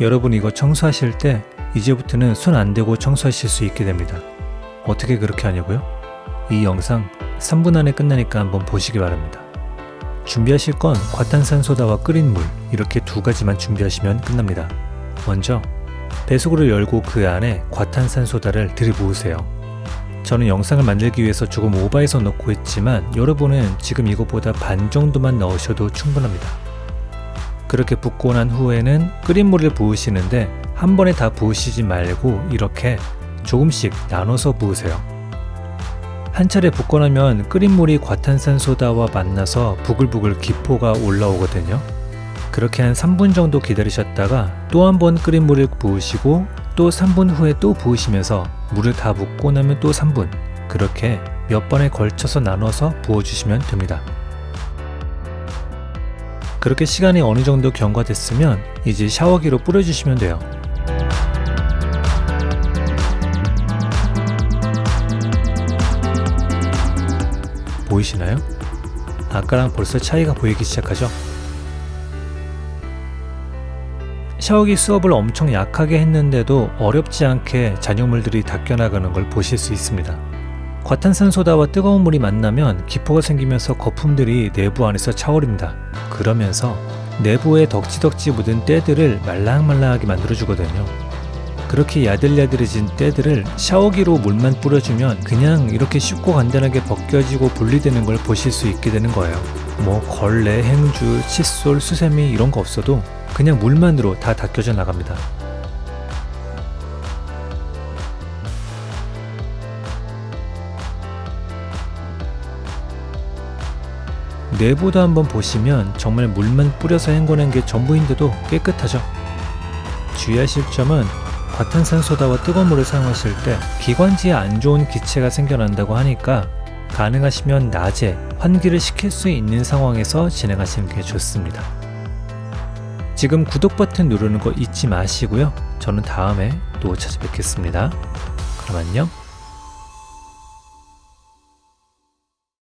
여러분 이거 청소하실 때 이제부터는 손 안 대고 청소하실 수 있게 됩니다. 어떻게 그렇게 하냐고요? 이 영상 3분 안에 끝나니까 한번 보시기 바랍니다. 준비하실 건 과탄산소다와 끓인 물 이렇게 두 가지만 준비하시면 끝납니다. 먼저 배수구를 열고 그 안에 과탄산소다를 들이부으세요. 저는 영상을 만들기 위해서 조금 오버해서 넣고 있지만 여러분은 지금 이것보다 반 정도만 넣으셔도 충분합니다. 그렇게 붓고 난 후에는 끓인 물을 부으시는데 한 번에 다 부으시지 말고 이렇게 조금씩 나눠서 부으세요. 한 차례 붓고 나면 끓인 물이 과탄산소다와 만나서 부글부글 기포가 올라오거든요. 그렇게 한 3분 정도 기다리셨다가 또 한 번 끓인 물을 부으시고 또 3분 후에 또 부으시면서 물을 다 붓고 나면 또 3분 그렇게 몇 번에 걸쳐서 나눠서 부어주시면 됩니다. 그렇게 시간이 어느 정도 경과됐으면 이제 샤워기로 뿌려주시면 돼요. 보이시나요? 아까랑 벌써 차이가 보이기 시작하죠? 샤워기 수업을 엄청 약하게 했는데도 어렵지 않게 잔여물들이 닦여나가는 걸 보실 수 있습니다. 과탄산소다와 뜨거운 물이 만나면 기포가 생기면서 거품들이 내부 안에서 차오릅니다. 그러면서 내부에 덕지덕지 묻은 때들을 말랑말랑하게 만들어주거든요. 그렇게 야들야들해진 때들을 샤워기로 물만 뿌려주면 그냥 이렇게 쉽고 간단하게 벗겨지고 분리되는 걸 보실 수 있게 되는 거예요. 뭐 걸레, 행주, 칫솔, 수세미 이런 거 없어도 그냥 물만으로 다 닦여져 나갑니다. 내부도 한번 보시면 정말 물만 뿌려서 헹궈낸 게 전부인데도 깨끗하죠. 주의하실 점은 과탄산소다와 뜨거운 물을 사용하실 때 기관지에 안 좋은 기체가 생겨난다고 하니까 가능하시면 낮에 환기를 시킬 수 있는 상황에서 진행하시는 게 좋습니다. 지금 구독 버튼 누르는 거 잊지 마시고요. 저는 다음에 또 찾아뵙겠습니다. 그럼 안녕.